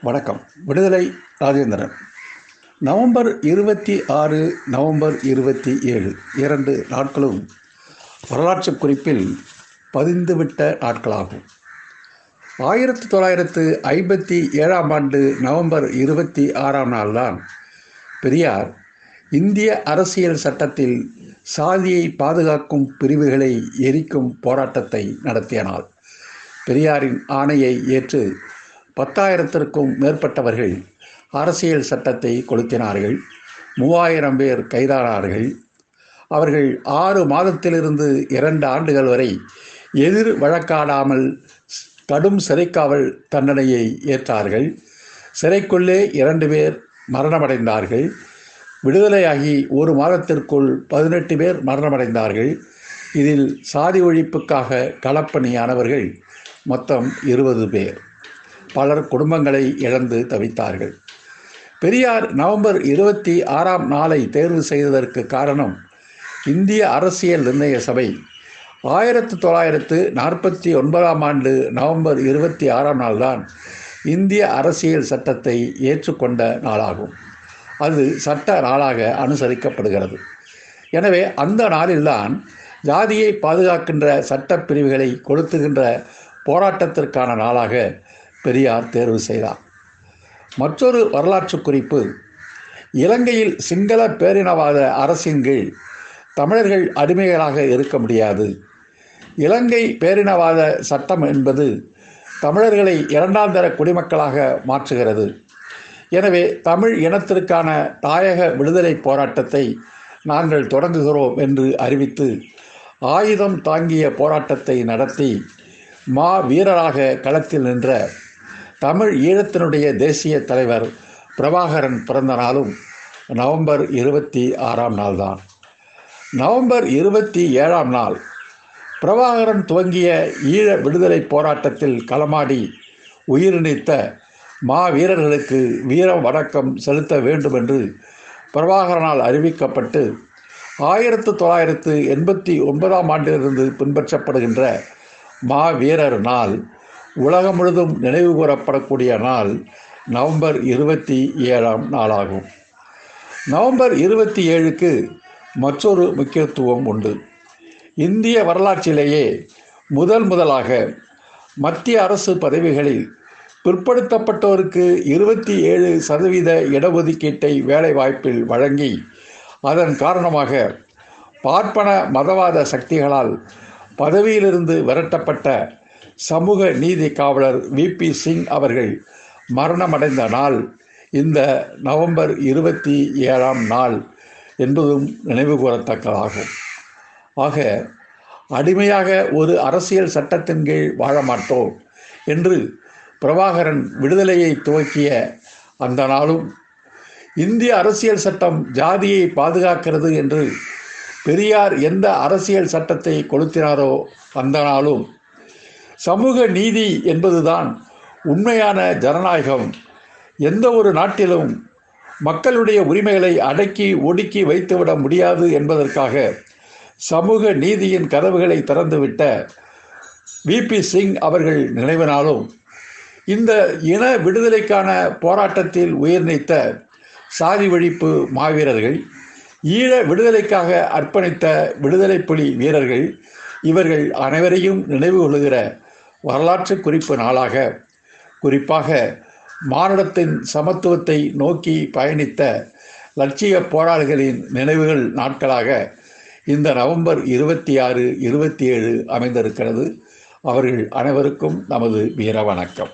வணக்கம். விடுதலை ராஜேந்திரன். நவம்பர் இருபத்தி ஆறு நவம்பர் இருபத்தி ஏழு இரண்டு நாட்களும் வரலாற்று குறிப்பில் பதிந்துவிட்ட நாட்களாகும். ஆயிரத்தி தொள்ளாயிரத்து ஐம்பத்தி ஏழாம் ஆண்டு நவம்பர் இருபத்தி ஆறாம் நாள்தான் பெரியார் இந்திய அரசியல் சட்டத்தில் சாதியை பாதுகாக்கும் பிரிவுகளை எரிக்கும் போராட்டத்தை நடத்திய நாள். பெரியாரின் ஆணையை ஏற்று பத்தாயிரத்திற்கும் மேற்பட்டவர்கள் அரசியல் சட்டத்தை கொளுத்தினார்கள். மூவாயிரம் பேர் கைதானார்கள். அவர்கள் ஆறு மாதத்திலிருந்து இரண்டு ஆண்டுகள் வரை எதிர் வழக்காடாமல் கடும் சிறைக்காவல் தண்டனையை ஏற்றார்கள். சிறைக்குள்ளே இரண்டு பேர் மரணமடைந்தார்கள். விடுதலையாகி ஒரு மாதத்திற்குள் பதினெட்டு பேர் மரணமடைந்தார்கள். இதில் சாதி ஒழிப்புக்காக களப்பணியானவர்கள் மொத்தம் இருபது பேர். பலர் குடும்பங்களை இழந்து தவித்தார்கள். பெரியார் நவம்பர் இருபத்தி ஆறாம் நாளை தேர்வு செய்ததற்கு காரணம் இந்திய அரசியல் நிர்ணய சபை. ஆயிரத்து தொள்ளாயிரத்து நாற்பத்தி ஒன்பதாம் ஆண்டு நவம்பர் இருபத்தி ஆறாம் நாள்தான் இந்திய அரசியல் சட்டத்தை ஏற்றுக்கொண்ட நாளாகும். அது சட்ட நாளாக அனுசரிக்கப்படுகிறது. எனவே அந்த நாளில்தான் ஜாதியை பாதுகாக்கின்ற சட்ட பிரிவுகளை கொளுத்துகின்ற போராட்டத்திற்கான நாளாக பெரியார் தேர்வு செய்தார். மற்றொரு வரலாற்று குறிப்பு இலங்கையில் சிங்கள பேரினவாத அரசின் கீழ் தமிழர்கள் அடிமைகளாக இருக்க முடியாது. இலங்கை பேரினவாத சட்டம் என்பது தமிழர்களை இரண்டாம் தர குடிமக்களாக மாற்றுகிறது. எனவே தமிழ் இனத்திற்கான தாயக விடுதலை போராட்டத்தை நாங்கள் தொடங்குகிறோம் என்று அறிவித்து ஆயுதம் தாங்கிய போராட்டத்தை நடத்தி மா வீரராக களத்தில் நின்ற தமிழ் ஈழத்தினுடைய தேசிய தலைவர் பிரபாகரன் பிறந்த நாளும் நவம்பர் இருபத்தி ஆறாம் நாள்தான். நவம்பர் இருபத்தி ஏழாம் நாள் பிரபாகரன் துவங்கிய ஈழ விடுதலை போராட்டத்தில் களமாடி உயிர் நீத்த மா வீர வணக்கம் செலுத்த வேண்டும் என்று பிரபாகரனால் அறிவிக்கப்பட்டு ஆயிரத்து தொள்ளாயிரத்து எண்பத்தி ஒன்பதாம் ஆண்டிலிருந்து பின்பற்றப்படுகின்ற மா வீரர் நாள். உலகம் முழுதும் நினைவு கூறப்படக்கூடிய நாள் நவம்பர் இருபத்தி ஏழாம் நாளாகும். நவம்பர் இருபத்தி ஏழுக்கு மற்றொரு முக்கியத்துவம் உண்டு. இந்திய வரலாற்றிலேயே முதல் முதலாக மத்திய அரசு பதவிகளில் பிற்படுத்தப்பட்டோருக்கு இருபத்தி ஏழு சதவீத இடஒதுக்கீட்டை வேலைவாய்ப்பில் வழங்கி அதன் காரணமாக பார்ப்பன மதவாத சக்திகளால் பதவியிலிருந்து விரட்டப்பட்ட சமூக நீதி காவலர் வி பி சிங் அவர்கள் மரணமடைந்த நாள் இந்த நவம்பர் இருபத்தி ஏழாம் நாள் என்பதும் நினைவு கூறத்தக்கதாகும். ஆக அடிமையாக ஒரு அரசியல் சட்டத்தின் கீழ் வாழ மாட்டோம் என்று பிரபாகரன் விடுதலையை துவக்கிய அந்த நாளும் இந்திய அரசியல் சட்டம் ஜாதியை பாதுகாக்கிறது என்று பெரியார் எந்த அரசியல் சட்டத்தை கொளுத்தினாரோ அந்த நாளும் சமூக நீதி என்பதுதான் உண்மையான ஜனநாயகம். எந்த ஒரு நாட்டிலும் மக்களுடைய உரிமைகளை அடக்கி ஒடுக்கி வைத்துவிட முடியாது என்பதற்காக சமூக நீதியின் கதவுகளை திறந்துவிட்ட விபி சிங் அவர்கள் நினைவினாலும் இந்த இன விடுதலைக்கான போராட்டத்தில் உயிர் நீத்த சாதி ஒழிப்பு மாவீரர்கள் ஈழ விடுதலைக்காக அர்ப்பணித்த விடுதலை புலி வீரர்கள் இவர்கள் அனைவரையும் நினைவு கொள்கிற வரலாற்று குறிப்பு நாளாக குறிப்பாக மானுடத்தின் சமத்துவத்தை நோக்கி பயணித்த லட்சிய போராளிகளின் நினைவுகள் நாட்களாக இந்த நவம்பர் இருபத்தி ஆறு இருபத்தி ஏழு அமைந்திருக்கிறது. அவர்கள் அனைவருக்கும் நமது வீர வணக்கம்.